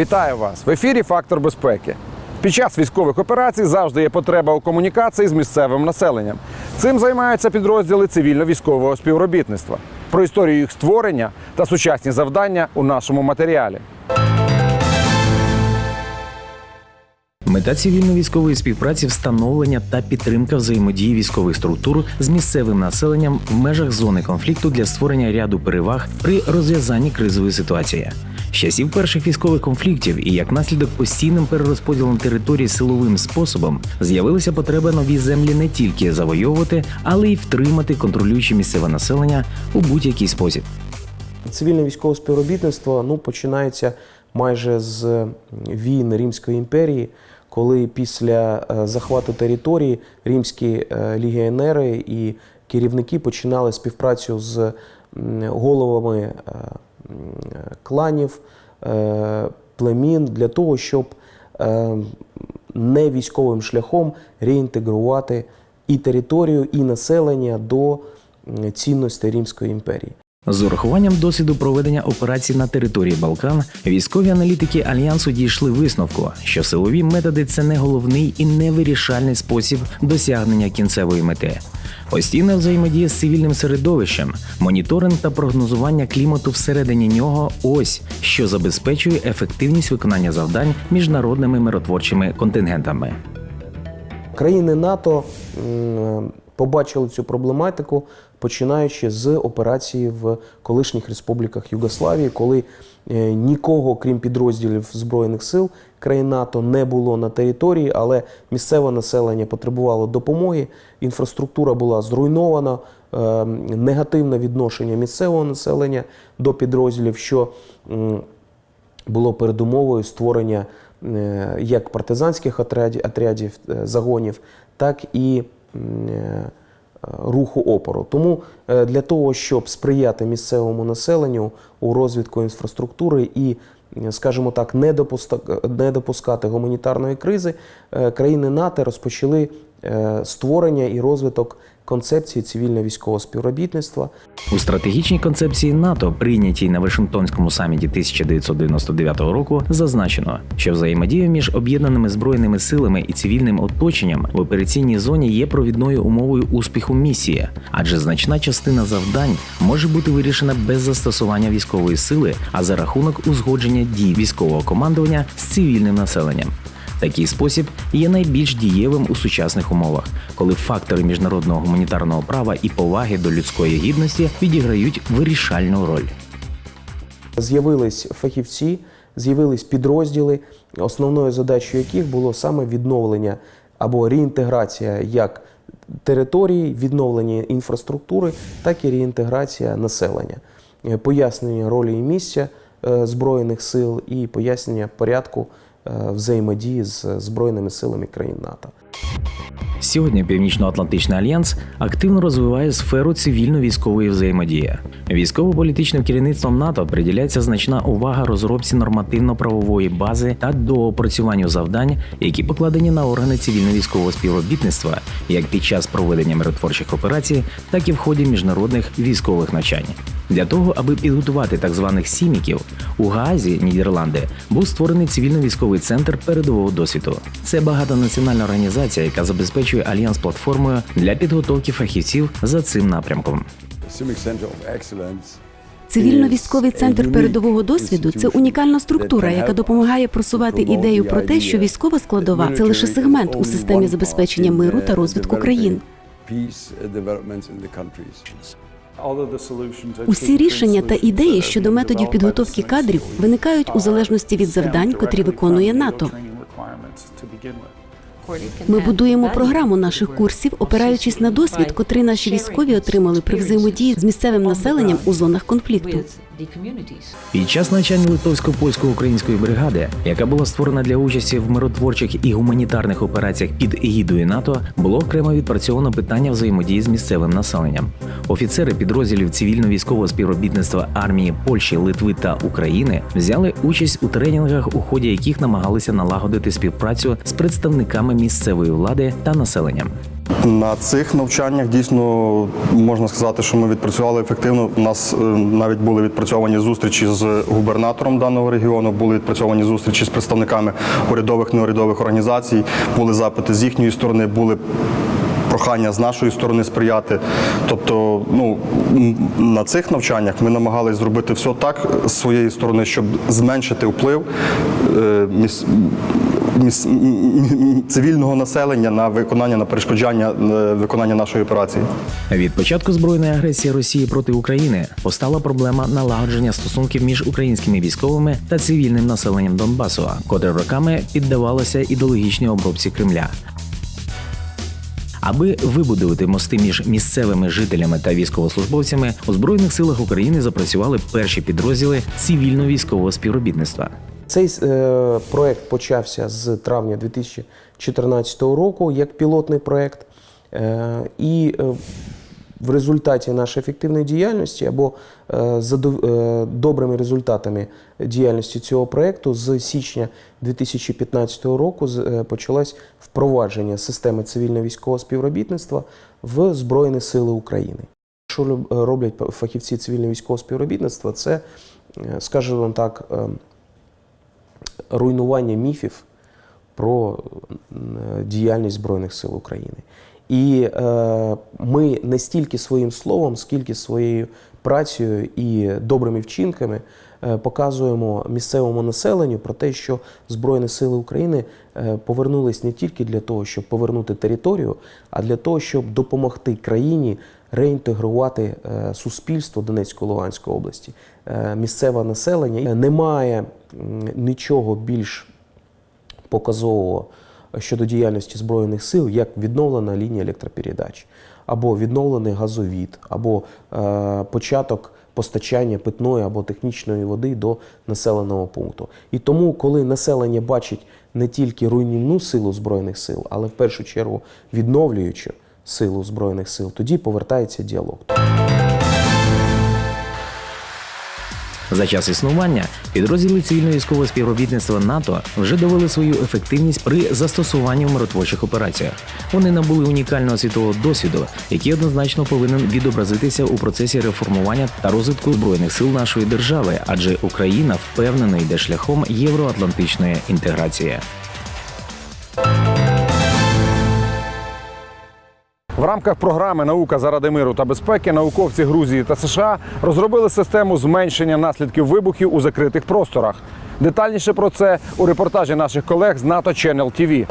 Вітаю вас в ефірі Фактор безпеки. Під час військових операцій завжди є потреба у комунікації з місцевим населенням. Цим займаються підрозділи цивільно-військового співробітництва. Про історію їх створення та сучасні завдання у нашому матеріалі. Мета цивільно-військової співпраці встановлення та підтримка взаємодії військових структур з місцевим населенням в межах зони конфлікту для створення ряду переваг при розв'язанні кризової ситуації. З часів перших військових конфліктів і як наслідок постійним перерозподілом територій силовим способом з'явилася потреба нові землі не тільки завойовувати, але й втримати контролюючи місцеве населення у будь-який спосіб. Цивільне військове співробітництво ну, починається майже з війн Римської імперії, коли після е, захвату території римські е, легіонери і керівники починали співпрацю з головами е, кланів, е, племін для того, щоб е, не військовим шляхом реінтегрувати і територію, і населення до цінностей Римської імперії. З урахуванням досвіду проведення операцій на території Балкан, військові аналітики альянсу дійшли висновку, що силові методи це не головний і не вирішальний спосіб досягнення кінцевої мети. Постійна взаємодія з цивільним середовищем, моніторинг та прогнозування клімату всередині нього ось що забезпечує ефективність виконання завдань міжнародними миротворчими контингентами. Країни НАТО побачили цю проблематику, починаючи з операції в колишніх республіках Югославії, коли е, нікого, крім підрозділів Збройних сил країн НАТО, не було на території, але місцеве населення потребувало допомоги, інфраструктура була зруйнована, е, негативне відношення місцевого населення до підрозділів, що було передумовою створення е, як партизанських отрядів, загонів, так і руху опору. Тому е, для того, щоб сприяти місцевому населенню у розвитку інфраструктури і, е, скажімо так, не допуска- допускати гуманітарної кризи, е, країни НАТО розпочали створення і розвиток концепції цивільно-військового співробітництва. У стратегічній концепції НАТО, прийнятій на Вашингтонському саміті 1999 року, зазначено, що взаємодія між об'єднаними збройними силами і цивільним оточенням в операційній зоні є провідною умовою успіху місії, адже значна частина завдань може бути вирішена без застосування військової сили, а за рахунок узгодження дій військового командування з цивільним населенням. Такий спосіб є найбільш дієвим у сучасних умовах, коли фактори міжнародного гуманітарного права і поваги до людської гідності відіграють вирішальну роль. З'явились фахівці, з'явились підрозділи, основною задачею яких було саме відновлення або реінтеграція як території, відновлення інфраструктури, так і реінтеграція населення, Е, пояснення ролі і місця е, Збройних сил і пояснення порядку взаємодії з Збройними силами країн НАТО. Сьогодні Північно-Атлантичний альянс активно розвиває сферу цивільно-військової взаємодії. Військово-політичним керівництвом НАТО приділяється значна увага розробці нормативно-правової бази та доопрацюванню завдань, які покладені на органи цивільно-військового співробітництва, як під час проведення миротворчих операцій, так і в ході міжнародних військових навчань. Для того, аби підготувати так званих сіміків, у Гаазі, Нідерланди, був створений цивільно-військовий центр передового досвіду. Це багатонаціональна організація, яка забезпечує альянс платформою для підготовки фахівців за цим напрямком. Цивільно-військовий центр передового досвіду це унікальна структура, яка допомагає просувати ідею про те, що військова складова це лише сегмент у системі забезпечення миру та розвитку країн. Усі рішення та ідеї щодо методів підготовки кадрів виникають у залежності від завдань, котрі виконує НАТО. Ми будуємо програму наших курсів, опираючись на досвід, котрий наші військові отримали при взаємодії з місцевим населенням у зонах конфлікту. Під час навчання литовсько-польсько-української бригади, яка була створена для участі в миротворчих і гуманітарних операціях під егідою НАТО, було окремо відпрацьовано питання взаємодії з місцевим населенням. Офіцери підрозділів цивільно-військового співробітництва армії Польщі, Литви та України взяли участь у тренінгах, у ході яких намагалися налагодити співпрацю з представниками місцевої влади та населенням. На цих навчаннях дійсно можна сказати, що ми відпрацювали ефективно. У нас е, навіть були відпрацьовані зустрічі з губернатором даного регіону, були відпрацьовані зустрічі з представниками урядових неурядових організацій, були запити з їхньої сторони, були прохання з нашої сторони сприяти. Тобто, ну на цих навчаннях ми намагалися зробити все так з своєї сторони, щоб зменшити вплив цивільного населення на виконання на перешкоджання е, виконання нашої операції. Від початку збройної агресії Росії проти України постала проблема налагодження стосунків між українськими військовими та цивільним населенням Донбасу, котре роками піддавалося ідеологічній обробці Кремля. Аби вибудувати мости між місцевими жителями та військовослужбовцями, у збройних силах України запрацювали перші підрозділи цивільно-військового співробітництва. Цей е, проект почався з травня 2014 року як пілотний проект. Е, і е, в результаті нашої ефективної діяльності або е, за е, добрими результатами діяльності цього проекту з січня 2015 року е, почалось впровадження системи цивільно-військового співробітництва в Збройні Сили України. Що е, роблять фахівці цивільно-військового співробітництва, це, е, скажімо так, руйнування міфів про е, діяльність Збройних сил України. І е, ми не стільки своїм словом, скільки своєю працею і добрими вчинками е, показуємо місцевому населенню про те, що Збройні сили України е, повернулись не тільки для того, щоб повернути територію, а для того, щоб допомогти країні реінтегрувати е, суспільство Донецької Луганської області. Е, Місцеве населення не має нічого більш показового щодо діяльності Збройних сил, як відновлена лінія електропередач, або відновлений газовід, або е, початок постачання питної або технічної води до населеного пункту. І тому, коли населення бачить не тільки руйнівну силу Збройних сил, але в першу чергу відновлюючу силу Збройних сил, тоді повертається діалог. За час існування підрозділи цивільно-військового співробітництва НАТО вже довели свою ефективність при застосуванні в миротворчих операціях. Вони набули унікального світового досвіду, який однозначно повинен відобразитися у процесі реформування та розвитку збройних сил нашої держави, адже Україна впевнено йде шляхом євроатлантичної інтеграції. В рамках програми Наука заради миру та безпеки науковці Грузії та США розробили систему зменшення наслідків вибухів у закритих просторах. Детальніше про це у репортажі наших колег з НАТО Channel TV.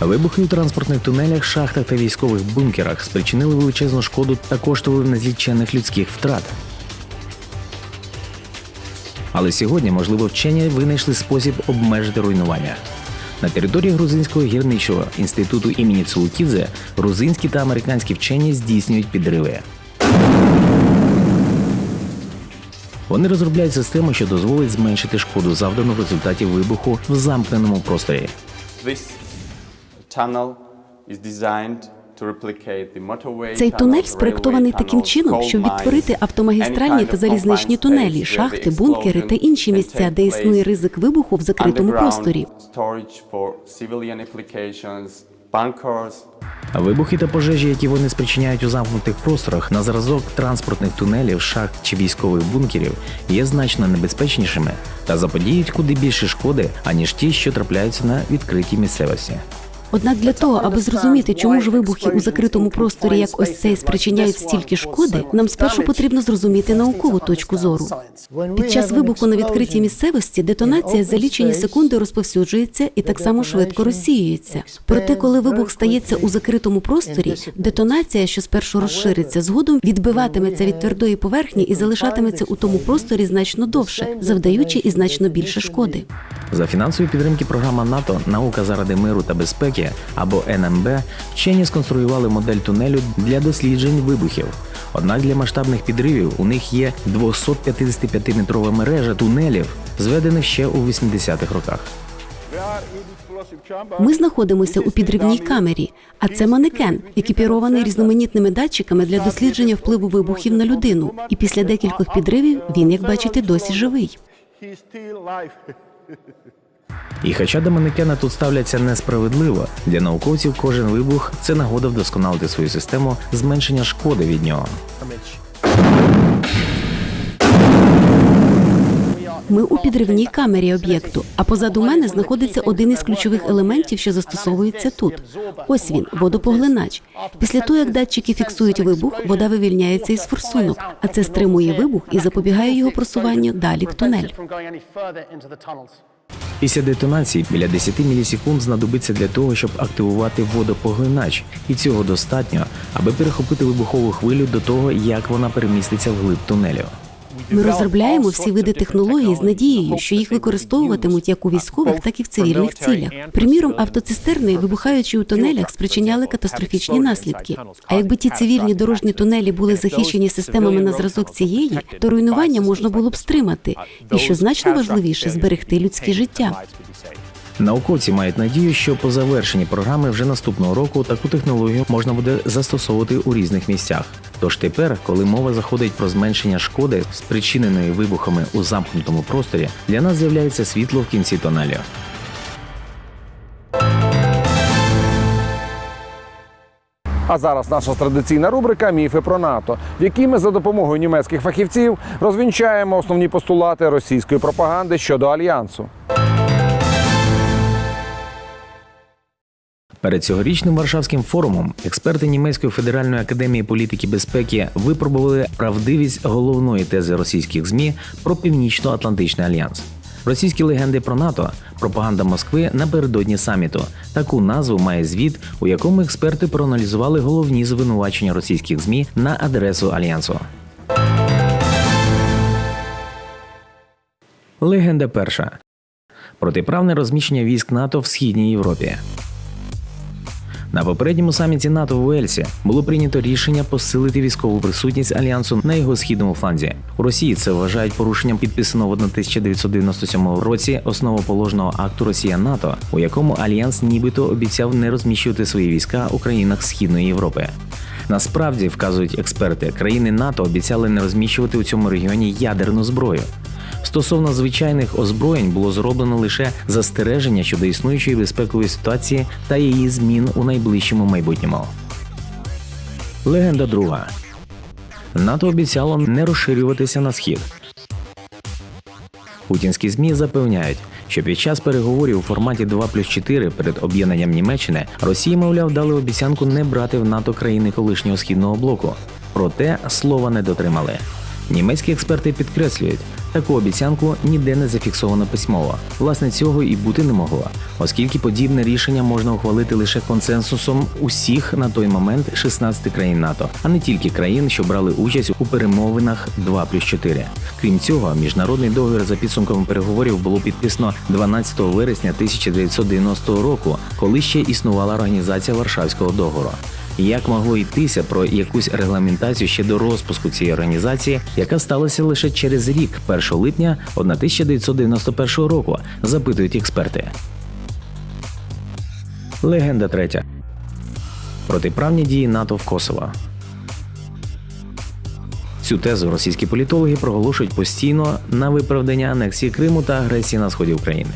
Вибухи у транспортних тунелях, шахтах та військових бункерах спричинили величезну шкоду та коштували незліченних людських втрат. Але сьогодні, можливо, вчені винайшли спосіб обмежити руйнування. На території грузинського гірничого інституту імені Цулукідзе грузинські та американські вчені здійснюють підриви. Вони розробляють систему, що дозволить зменшити шкоду, завдану в результаті вибуху в замкненому просторі. This tunnel is designed Цей тунель спроектований таким чином, щоб відтворити автомагістральні та залізничні тунелі, шахти, бункери та інші місця, де існує ризик вибуху в закритому просторі. Вибухи та пожежі, які вони спричиняють у замкнутих просторах, на зразок транспортних тунелів, шахт чи військових бункерів, є значно небезпечнішими та заподіють куди більше шкоди, аніж ті, що трапляються на відкритій місцевості. Однак для того, аби зрозуміти, чому ж вибухи у закритому просторі, як ось цей, спричиняють стільки шкоди, нам спершу потрібно зрозуміти наукову точку зору. Під час вибуху на відкритій місцевості детонація за лічені секунди розповсюджується і так само швидко розсіюється. Проте, коли вибух стається у закритому просторі, детонація, що спершу розшириться, згодом відбиватиметься від твердої поверхні і залишатиметься у тому просторі значно довше, завдаючи і значно більше шкоди. За фінансової підтримки програма НАТО Наука заради миру та безпеки або НМБ вчені сконструювали модель тунелю для досліджень вибухів. Однак для масштабних підривів у них є 255-метрова мережа тунелів, зведених ще у 80-х роках. Ми знаходимося у підривній камері, а це манекен, екіпірований різноманітними датчиками для дослідження впливу вибухів на людину. І після декількох підривів він, як бачите, досі живий. І хоча до манекена тут ставляться несправедливо, для науковців кожен вибух це нагода вдосконалити свою систему зменшення шкоди від нього. Ми у підривній камері об'єкту, а позаду мене знаходиться один із ключових елементів, що застосовується тут. Ось він, водопоглинач. Після того, як датчики фіксують вибух, вода вивільняється із форсунок, а це стримує вибух і запобігає його просуванню далі в тунель. Після детонації біля 10 мілісекунд знадобиться для того, щоб активувати водопоглинач, і цього достатньо, аби перехопити вибухову хвилю до того, як вона переміститься вглиб тунелю. Ми розробляємо всі види технологій з надією, що їх використовуватимуть як у військових, так і в цивільних цілях. Приміром, автоцистерни, вибухаючи у тунелях, спричиняли катастрофічні наслідки. А якби ті цивільні дорожні тунелі були захищені системами на зразок цієї, то руйнування можна було б стримати, і що значно важливіше зберегти людське життя. Науковці мають надію, що по завершенні програми вже наступного року таку технологію можна буде застосовувати у різних місцях. Тож тепер, коли мова заходить про зменшення шкоди, спричиненої вибухами у замкнутому просторі, для нас з'являється світло в кінці тунелю. А зараз наша традиційна рубрика Міфи про НАТО, в якій ми за допомогою німецьких фахівців розвінчаємо основні постулати російської пропаганди щодо альянсу. Перед цьогорічним Варшавським форумом експерти Німецької федеральної академії політики безпеки випробували правдивість головної тези російських змі про північно-атлантичний альянс. Російські легенди про НАТО пропаганда Москви напередодні саміту. Таку назву має звіт, у якому експерти проаналізували головні звинувачення російських змі на адресу альянсу. Легенда перша протиправне розміщення військ НАТО в східній Європі. На попередньому саміті НАТО в Уельсі було прийнято рішення посилити військову присутність альянсу на його східному фланзі. У Росії це вважають порушенням підписаного в 1997 році основоположного акту Росія НАТО, у якому альянс нібито обіцяв не розміщувати свої війська у країнах Східної Європи. Насправді, вказують експерти, країни НАТО обіцяли не розміщувати у цьому регіоні ядерну зброю. Стосовно звичайних озброєнь було зроблено лише застереження щодо існуючої безпекової ситуації та її змін у найближчому майбутньому. Легенда друга НАТО обіцяло не розширюватися на схід. Путінські змі запевняють, що під час переговорів у форматі 2 плюс 4 перед об'єднанням Німеччини Росії, мовляв, дали обіцянку не брати в НАТО країни колишнього східного блоку. Проте слова не дотримали. Німецькі експерти підкреслюють, таку обіцянку ніде не зафіксовано письмово. Власне, цього і бути не могло, оскільки подібне рішення можна ухвалити лише консенсусом усіх на той момент 16 країн НАТО, а не тільки країн, що брали участь у перемовинах 2 плюс 4. Крім цього, міжнародний договір за підсумками переговорів було підписано 12 вересня 1990 року, коли ще існувала організація Варшавського договору. Як могло йтися про якусь регламентацію ще до розпуску цієї організації, яка сталася лише через рік, 1 липня 1991 року, запитують експерти. Легенда третя. Протиправні дії НАТО в Косово. Цю тезу російські політологи проголошують постійно на виправдання анексії Криму та агресії на сході України.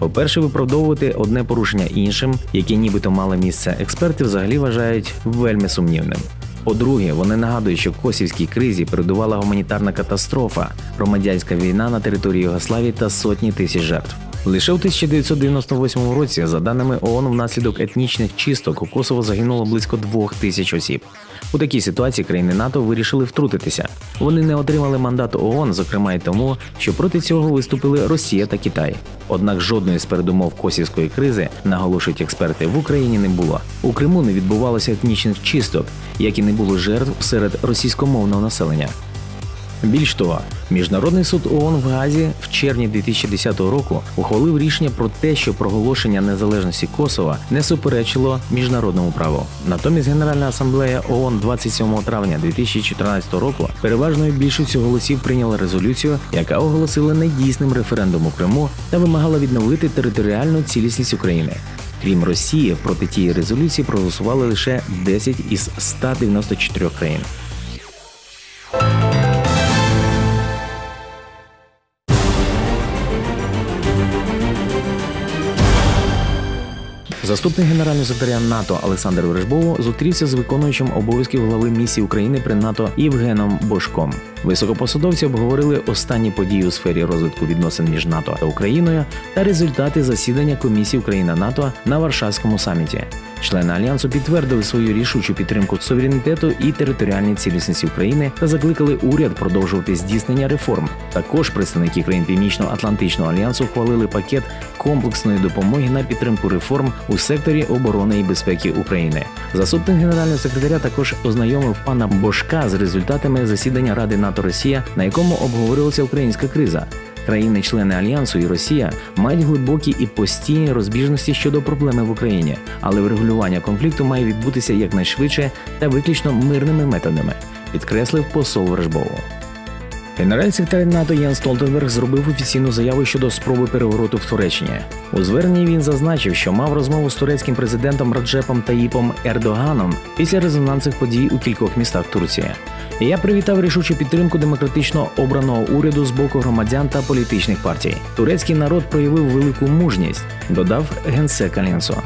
По-перше, виправдовувати одне порушення іншим, яке нібито мало місце, експерти взагалі вважають вельми сумнівним. По-друге, вони нагадують, що косівській кризі передувала гуманітарна катастрофа, громадянська війна на території Югославії та сотні тисяч жертв. Лише у 1998 році, за даними ООН, внаслідок етнічних чисток у Косово загинуло близько двох тисяч осіб. У такій ситуації країни НАТО вирішили втрутитися. Вони не отримали мандат ООН, зокрема й тому, що проти цього виступили Росія та Китай. Однак жодної з передумов косівської кризи, наголошують експерти, в Україні не було. У Криму не відбувалося етнічних чисток, як і не було жертв серед російськомовного населення. Більш того, міжнародний суд ООН в Газі в червні 2010 року ухвалив рішення про те, що проголошення незалежності Косова не суперечило міжнародному праву. Натомість Генеральна асамблея ООН 27 травня 2014 року переважною більшістю голосів прийняла резолюцію, яка оголосила недійсним референдум у Криму та вимагала відновити територіальну цілісність України. Крім Росії, проти тієї резолюції проголосували лише 10 із 194 країн. Заступник генерального секретаря НАТО Олександр Вережбово зустрівся з виконуючим обов'язків глави місії України при НАТО Євгеном Бошком. Високопосадовці обговорили останні події у сфері розвитку відносин між НАТО та Україною та результати засідання комісії Україна НАТО на Варшавському саміті. Члени альянсу підтвердили свою рішучу підтримку суверенітету і територіальній цілісності України та закликали уряд продовжувати здійснення реформ. Також представники країн Північно-Атлантичного альянсу ухвалили пакет комплексної допомоги на підтримку реформ у секторі оборони і безпеки України. Заступник генерального секретаря також ознайомив пана Бошка з результатами засідання Ради НАТО Росія, на якому обговорювалася українська криза. Країни-члени альянсу і Росія мають глибокі і постійні розбіжності щодо проблеми в Україні, але врегулювання конфлікту має відбутися якнайшвидше та виключно мирними методами, підкреслив посол Вережбову. Генеральний секретар НАТО Ян Столтенберг зробив офіційну заяву щодо спроби перевороту в Туреччині. У зверненні він зазначив, що мав розмову з турецьким президентом Раджепом Таїпом Ердоганом після резонансних подій у кількох містах Турції. Я привітав рішучу підтримку демократично обраного уряду з боку громадян та політичних партій. Турецький народ проявив велику мужність, додав генсек Альянсу.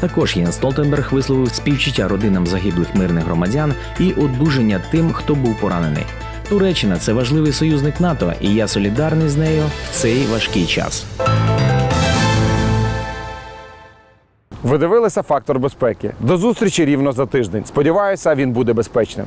Також Єн Столтенберг висловив співчуття родинам загиблих мирних громадян і одужання тим, хто був поранений. Туреччина це важливий союзник НАТО, і я солідарний з нею в цей важкий час. Ви дивилися фактор безпеки. До зустрічі рівно за тиждень. Сподіваюся, він буде безпечним.